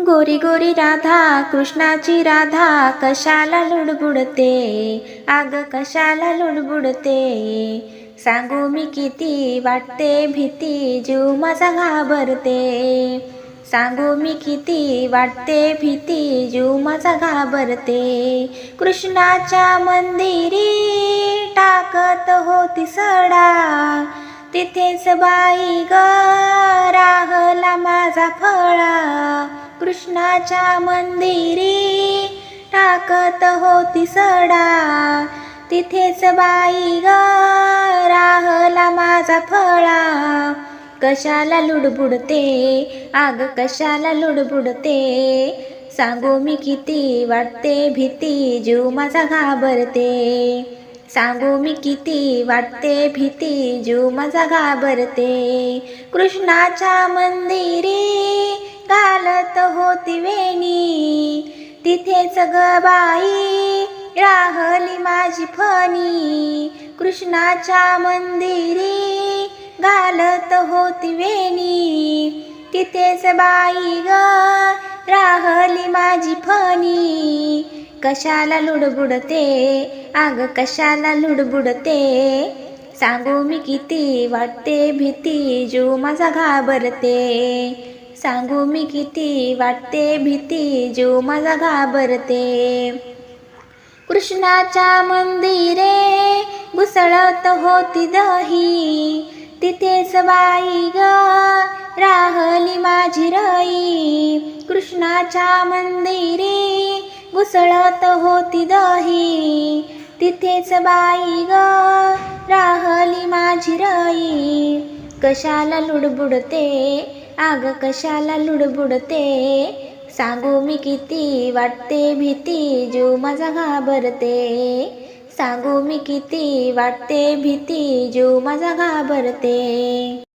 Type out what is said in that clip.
गोरी गोरी राधा कृष्णाची राधा कशाला लुडबुडते? आग कशाला लुडबुडते? सांगू मी किती वाटते भीती जीव माझा घाबरते. सांगू मी किती वाटते भीती जीव माझा घाबरते. कृष्णाच्या मंदिरी टाकत होती सडा. तिथेच बाई ग राहला माझा फळा. कृष्णाच्या मंदिरी टाकत होती सडा. तिथेच बाई ग राहला माझा फळा. कशाला लुडबुडते? आग कशाला लुडबुडते? सांगू मी किती वाटते भीती जीव माझा घाबरते. सांगू मी किती वाटते भीती जीव माझा घाबरते. कृष्णाच्या मंदिरी घालत होती वेणी. तिथेच ग बाई राहली माझी फणी. कृष्णाच्या मंदिरी घालत होती वेणी. तिथेच बाई ग राहली माझी फणी. कशाला लुडबुडते? आग कशाला लुडबुडते? सांगू मी किती वाटते भीती जीव माझा घाबरते. सांगू मी किती वाटते भीती जीव माझा घाबरते. कृष्णाच्या मंदिरे घुसळत होती दही. तिथेच बाई ग राहली माझी रई. कृष्णाच्या मंदिरे घुसळत होती दही. तिथेच बाई ग राहली माझी रई. कशाला लुडबुडते? आग कशाला लुडबुडते? सांगू मी किती वाटते भीती जीव माझा घाबरते. सांगू मी किती वाटते भीती जीव माझा घाबरते.